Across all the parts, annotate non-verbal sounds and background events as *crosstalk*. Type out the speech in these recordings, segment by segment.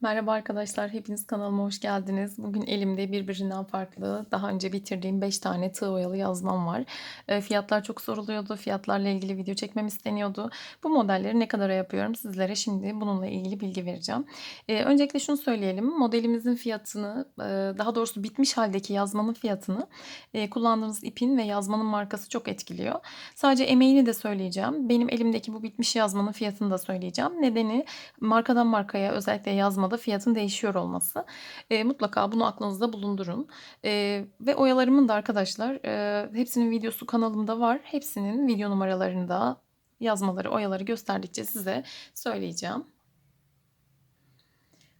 Merhaba arkadaşlar, hepiniz kanalıma hoş geldiniz. Bugün elimde birbirinden farklı, daha önce bitirdiğim 5 tane tığ oyalı yazmam var. E, fiyatlar çok soruluyordu, fiyatlarla ilgili video çekmem isteniyordu. Bu modelleri ne kadara yapıyorum sizlere şimdi bununla ilgili bilgi vereceğim. E, öncelikle şunu söyleyelim, modelimizin fiyatını, e, daha doğrusu bitmiş haldeki yazmanın fiyatını e, kullandığımız ipin ve yazmanın markası çok etkiliyor. Sadece emeğini de söyleyeceğim. Benim elimdeki bu bitmiş yazmanın fiyatını da söyleyeceğim. Nedeni markadan markaya özellikle yazmada fiyatın değişiyor olması. E, mutlaka bunu aklınızda bulundurun. E, ve oyalarımın da arkadaşlar e, hepsinin videosu kanalımda var. Hepsinin video numaralarında yazmaları, oyaları gösterdikçe size söyleyeceğim.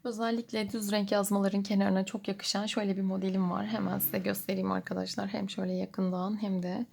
Özellikle düz renk yazmaların kenarına çok yakışan şöyle bir modelim var. Hemen size göstereyim arkadaşlar. Hem şöyle yakından hem de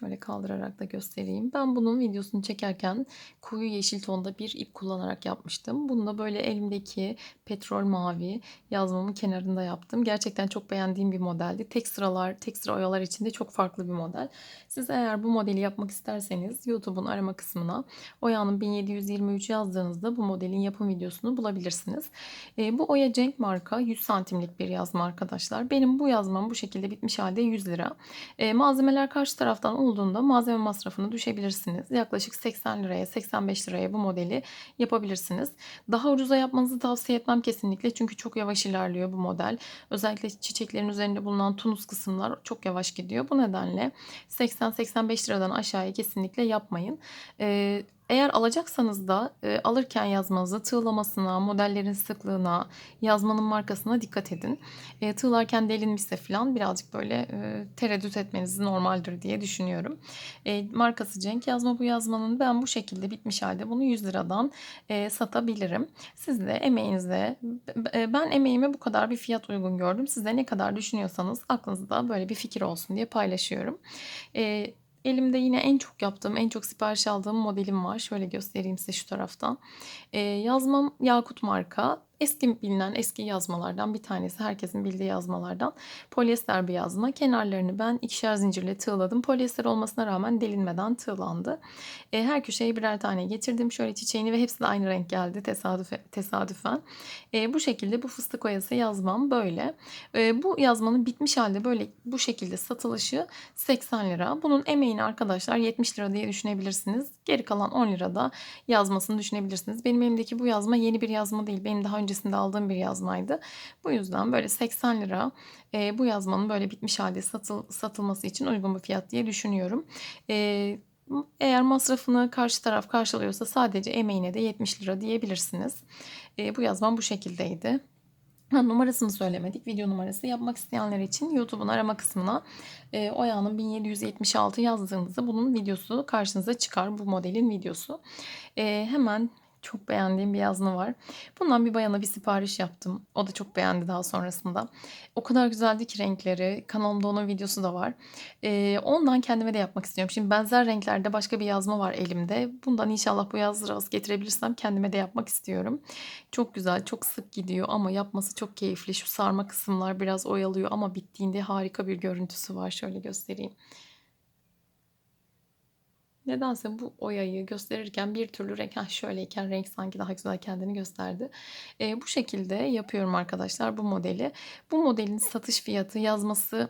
Şöyle kaldırarak da göstereyim. Ben bunun videosunu çekerken koyu yeşil tonda bir ip kullanarak yapmıştım. Bunu da böyle elimdeki petrol mavi yazmamın kenarında yaptım. Gerçekten çok beğendiğim bir modeldi. Tek sıralar, tek sıra oyalar içinde çok farklı bir model. Siz eğer bu modeli yapmak isterseniz YouTube'un arama kısmına Oya'nın 1723 yazdığınızda bu modelin yapım videosunu bulabilirsiniz. E, bu Oya Cenk marka 100 santimlik bir yazma arkadaşlar. Benim bu yazmam bu şekilde bitmiş halde 100 lira. E, malzemeler karşı taraftan olduğunda malzeme masrafını düşebilirsiniz. Yaklaşık 80 liraya 85 liraya bu modeli yapabilirsiniz. Daha ucuza yapmanızı tavsiye etmem kesinlikle çünkü çok yavaş ilerliyor bu model. Özellikle çiçeklerin üzerinde bulunan tunus kısımlar çok yavaş gidiyor. Bu nedenle 80-85 liradan aşağıya kesinlikle yapmayın. Ee, eğer alacaksanız da e, alırken yazmanızı tığlamasına, modellerin sıklığına, yazmanın markasına dikkat edin. E, tığlarken delinmişse falan birazcık böyle e, tereddüt etmeniz normaldir diye düşünüyorum. E, markası Cenk yazma bu yazmanın ben bu şekilde bitmiş halde bunu 100 liradan e, satabilirim. Siz de emeğinize e, ben emeğime bu kadar bir fiyat uygun gördüm. Siz de ne kadar düşünüyorsanız aklınızda böyle bir fikir olsun diye paylaşıyorum. E, Elimde yine en çok yaptığım, en çok sipariş aldığım modelim var. Şöyle göstereyim size şu taraftan. Ee, yazmam Yakut marka eski bilinen eski yazmalardan bir tanesi. Herkesin bildiği yazmalardan. Polyester bir yazma. Kenarlarını ben ikişer zincirle tığladım. Polyester olmasına rağmen delinmeden tığlandı. E, her köşeye birer tane getirdim. Şöyle çiçeğini ve hepsi de aynı renk geldi tesadüf, tesadüfen. E, bu şekilde bu fıstık oyası yazmam böyle. E, bu yazmanın bitmiş halde böyle bu şekilde satılışı 80 lira. Bunun emeğini arkadaşlar 70 lira diye düşünebilirsiniz. Geri kalan 10 lirada yazmasını düşünebilirsiniz. Benim elimdeki bu yazma yeni bir yazma değil. Benim daha önce öncesinde aldığım bir yazmaydı. Bu yüzden böyle 80 lira e, bu yazmanın böyle bitmiş halde satıl, satılması için uygun bir fiyat diye düşünüyorum. E, eğer masrafını karşı taraf karşılıyorsa sadece emeğine de 70 lira diyebilirsiniz. E, bu yazmam bu şekildeydi. Numarasını söylemedik. Video numarası yapmak isteyenler için YouTube'un arama kısmına e, Oya'nın 1776 yazdığınızda bunun videosu karşınıza çıkar. Bu modelin videosu. E, hemen çok beğendiğim bir yazma var. Bundan bir bayana bir sipariş yaptım. O da çok beğendi daha sonrasında. O kadar güzeldi ki renkleri. Kanalımda onun videosu da var. Ee, ondan kendime de yapmak istiyorum. Şimdi benzer renklerde başka bir yazma var elimde. Bundan inşallah bu yaz rast getirebilirsem kendime de yapmak istiyorum. Çok güzel, çok sık gidiyor ama yapması çok keyifli. Şu sarma kısımlar biraz oyalıyor ama bittiğinde harika bir görüntüsü var. Şöyle göstereyim. Nedense bu oyayı gösterirken bir türlü renk ha şöyleyken renk sanki daha güzel kendini gösterdi. E, bu şekilde yapıyorum arkadaşlar bu modeli. Bu modelin satış fiyatı yazması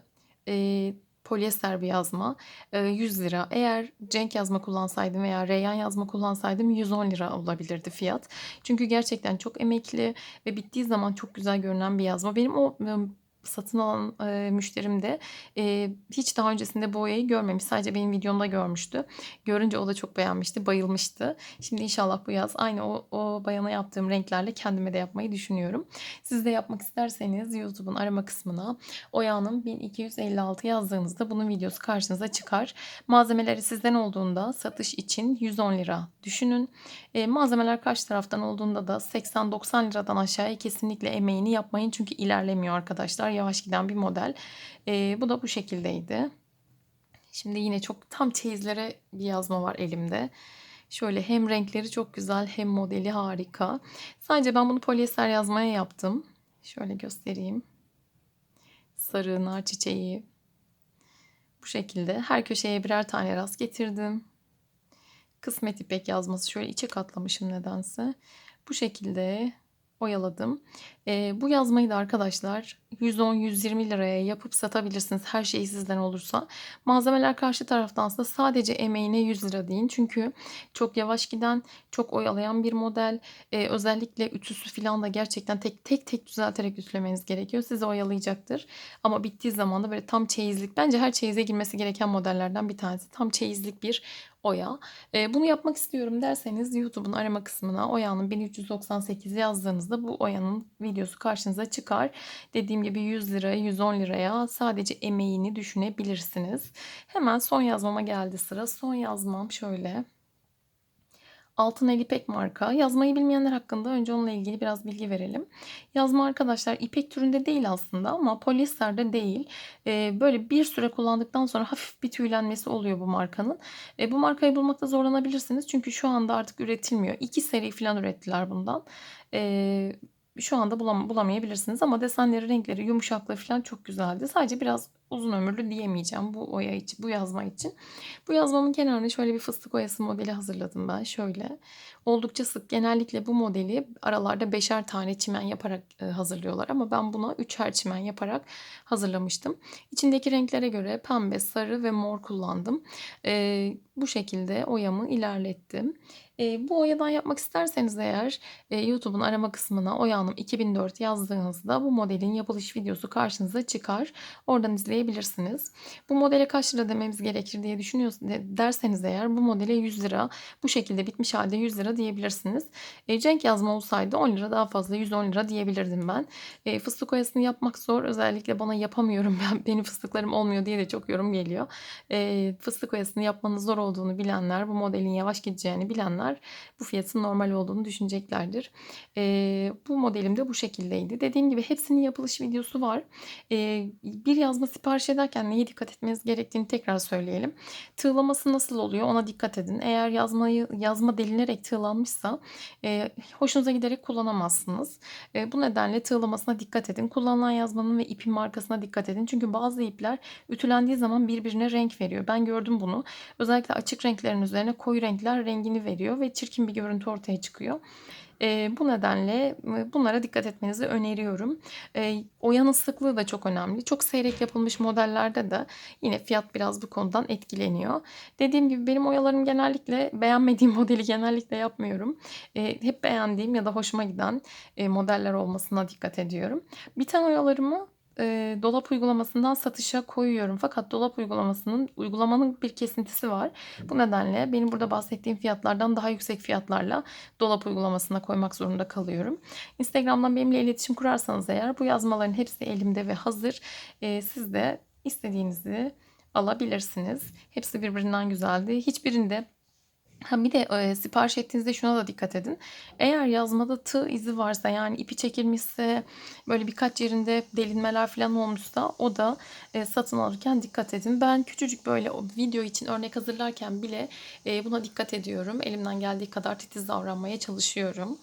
e, polyester bir yazma e, 100 lira. Eğer Cenk yazma kullansaydım veya Reyyan yazma kullansaydım 110 lira olabilirdi fiyat. Çünkü gerçekten çok emekli ve bittiği zaman çok güzel görünen bir yazma. Benim o satın alan e, müşterim de e, hiç daha öncesinde bu boyayı görmemiş. Sadece benim videomda görmüştü. Görünce o da çok beğenmişti, bayılmıştı. Şimdi inşallah bu yaz aynı o, o bayana yaptığım renklerle kendime de yapmayı düşünüyorum. Siz de yapmak isterseniz YouTube'un arama kısmına Oya'nın 1256 yazdığınızda bunun videosu karşınıza çıkar. Malzemeleri sizden olduğunda satış için 110 lira düşünün. E, malzemeler karşı taraftan olduğunda da 80-90 liradan aşağıya kesinlikle emeğini yapmayın. Çünkü ilerlemiyor arkadaşlar yavaş giden bir model. E, bu da bu şekildeydi. Şimdi yine çok tam çeyizlere bir yazma var elimde. Şöyle hem renkleri çok güzel hem modeli harika. Sadece ben bunu polyester yazmaya yaptım. Şöyle göstereyim. Sarı nar çiçeği. Bu şekilde her köşeye birer tane rast getirdim. Kısmet ipek yazması. Şöyle içe katlamışım nedense. Bu şekilde oyaladım. Ee, bu yazmayı da arkadaşlar 110-120 liraya yapıp satabilirsiniz. Her şey sizden olursa. Malzemeler karşı taraftansa sadece emeğine 100 lira deyin. Çünkü çok yavaş giden, çok oyalayan bir model. Ee, özellikle ütüsü falan da gerçekten tek tek tek düzelterek ütülemeniz gerekiyor. Sizi oyalayacaktır. Ama bittiği zaman da böyle tam çeyizlik. Bence her çeyize girmesi gereken modellerden bir tanesi. Tam çeyizlik bir oya. Ee, bunu yapmak istiyorum derseniz YouTube'un arama kısmına oyanın 1398 yazdığınızda bu oyanın videosu karşınıza çıkar. Dediğim gibi 100 liraya 110 liraya sadece emeğini düşünebilirsiniz. Hemen son yazmama geldi sıra. Son yazmam şöyle. Altın El İpek marka. Yazmayı bilmeyenler hakkında önce onunla ilgili biraz bilgi verelim. Yazma arkadaşlar ipek türünde değil aslında ama polyester de değil. Ee, böyle bir süre kullandıktan sonra hafif bir tüylenmesi oluyor bu markanın. Ee, bu markayı bulmakta zorlanabilirsiniz. Çünkü şu anda artık üretilmiyor. İki seri falan ürettiler bundan. Ee, şu anda bulam bulamayabilirsiniz ama desenleri, renkleri, yumuşaklığı falan çok güzeldi. Sadece biraz uzun ömürlü diyemeyeceğim bu oya için, bu yazma için. Bu yazmamın kenarına şöyle bir fıstık oyası modeli hazırladım ben. Şöyle. Oldukça sık. Genellikle bu modeli aralarda beşer tane çimen yaparak e, hazırlıyorlar ama ben buna üçer çimen yaparak hazırlamıştım. İçindeki renklere göre pembe, sarı ve mor kullandım. E, bu şekilde oyamı ilerlettim. E, bu oyadan yapmak isterseniz eğer e, YouTube'un arama kısmına Oyanım 2004 yazdığınızda bu modelin yapılış videosu karşınıza çıkar. Oradan izleyebilirsiniz. Bu modele kaç lira dememiz gerekir diye düşünüyorsunuz derseniz eğer bu modele 100 lira bu şekilde bitmiş halde 100 lira diyebilirsiniz. E, Cenk yazma olsaydı 10 lira daha fazla 110 lira diyebilirdim ben. E, fıstık oyasını yapmak zor. Özellikle bana yapamıyorum *laughs* ben benim fıstıklarım olmuyor diye de çok yorum geliyor. E, fıstık oyasını yapmanın zor olduğunu bilenler, bu modelin yavaş gideceğini bilenler bu fiyatın normal olduğunu düşüneceklerdir. E, bu modelim de bu şekildeydi. Dediğim gibi hepsinin yapılış videosu var. E, bir yazma sipariş ederken neye dikkat etmeniz gerektiğini tekrar söyleyelim. Tığlaması nasıl oluyor ona dikkat edin. Eğer yazmayı yazma delinerek tığlanmışsa e, hoşunuza giderek kullanamazsınız. E, bu nedenle tığlamasına dikkat edin. Kullanılan yazmanın ve ipin markasına dikkat edin. Çünkü bazı ipler ütülendiği zaman birbirine renk veriyor. Ben gördüm bunu. Özellikle açık renklerin üzerine koyu renkler rengini veriyor ve çirkin bir görüntü ortaya çıkıyor. E, bu nedenle bunlara dikkat etmenizi öneriyorum. E, oyanın sıklığı da çok önemli. Çok seyrek yapılmış modellerde de yine fiyat biraz bu konudan etkileniyor. Dediğim gibi benim oyalarım genellikle beğenmediğim *laughs* modeli genellikle yapmıyorum. E, hep beğendiğim ya da hoşuma giden e, modeller olmasına dikkat ediyorum. Biten oyalarımı e, dolap uygulamasından satışa koyuyorum. Fakat dolap uygulamasının uygulamanın bir kesintisi var. Bu nedenle benim burada bahsettiğim fiyatlardan daha yüksek fiyatlarla dolap uygulamasına koymak zorunda kalıyorum. Instagram'dan benimle iletişim kurarsanız eğer bu yazmaların hepsi elimde ve hazır. E, siz de istediğinizi alabilirsiniz. Hepsi birbirinden güzeldi. Hiçbirinde Ha bir de e, sipariş ettiğinizde şuna da dikkat edin. Eğer yazmada tığ izi varsa yani ipi çekilmişse böyle birkaç yerinde delinmeler falan olmuşsa o da e, satın alırken dikkat edin. Ben küçücük böyle o video için örnek hazırlarken bile e, buna dikkat ediyorum. Elimden geldiği kadar titiz davranmaya çalışıyorum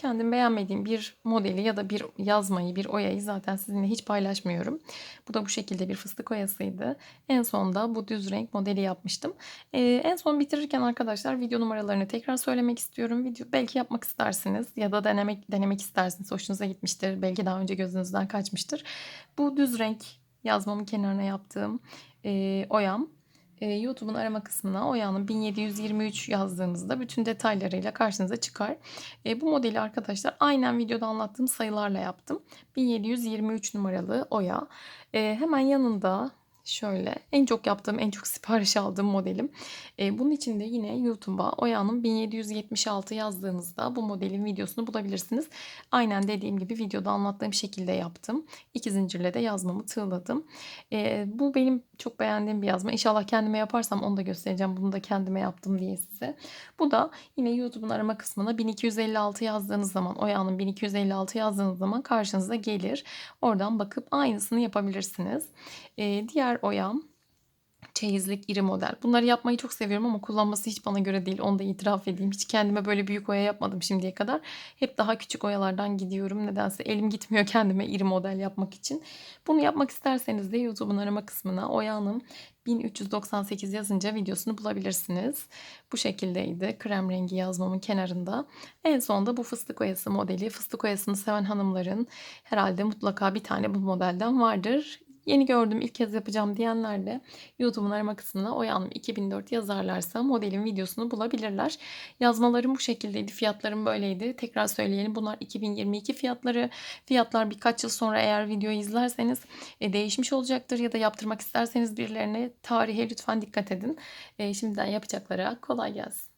kendim beğenmediğim bir modeli ya da bir yazmayı, bir oyayı zaten sizinle hiç paylaşmıyorum. Bu da bu şekilde bir fıstık oyasıydı. En son da bu düz renk modeli yapmıştım. Ee, en son bitirirken arkadaşlar video numaralarını tekrar söylemek istiyorum. Video belki yapmak istersiniz ya da denemek denemek istersiniz. Hoşunuza gitmiştir. Belki daha önce gözünüzden kaçmıştır. Bu düz renk yazmamın kenarına yaptığım e, oyam e, YouTube'un arama kısmına Oya'nın 1723 yazdığınızda bütün detaylarıyla karşınıza çıkar. E, bu modeli arkadaşlar aynen videoda anlattığım sayılarla yaptım. 1723 numaralı Oya. E, hemen yanında Şöyle en çok yaptığım, en çok *laughs* sipariş aldığım modelim. E, bunun için de yine YouTube'a Oya'nın 1776 yazdığınızda bu modelin videosunu bulabilirsiniz. Aynen dediğim gibi videoda anlattığım şekilde yaptım. İki zincirle de yazmamı tığladım. E, bu benim çok beğendiğim bir yazma. İnşallah kendime yaparsam onu da göstereceğim. Bunu da kendime yaptım diye size. Bu da yine YouTube'un arama kısmına 1256 yazdığınız zaman, Oya'nın 1256 yazdığınız zaman karşınıza gelir. Oradan bakıp aynısını yapabilirsiniz. E, diğer oyam çeyizlik iri model. Bunları yapmayı çok seviyorum ama kullanması hiç bana göre değil. Onu da itiraf edeyim. Hiç kendime böyle büyük oya yapmadım şimdiye kadar. Hep daha küçük oyalardan gidiyorum. Nedense elim gitmiyor *laughs* kendime iri model yapmak için. Bunu yapmak isterseniz de YouTube'un arama kısmına Oya'nın 1398 yazınca videosunu bulabilirsiniz. Bu şekildeydi. Krem rengi yazmamın kenarında. En sonda bu fıstık oyası modeli. Fıstık oyasını seven hanımların herhalde mutlaka bir tane bu modelden vardır. Yeni gördüm ilk kez yapacağım diyenler de YouTube'un arama kısmına Oyanım 2004 yazarlarsa modelin videosunu bulabilirler. Yazmalarım bu şekildeydi. Fiyatlarım böyleydi. Tekrar söyleyelim bunlar 2022 fiyatları. Fiyatlar birkaç yıl sonra eğer videoyu izlerseniz e, değişmiş olacaktır ya da yaptırmak isterseniz birilerine tarihe lütfen dikkat edin. E, şimdiden yapacaklara kolay gelsin.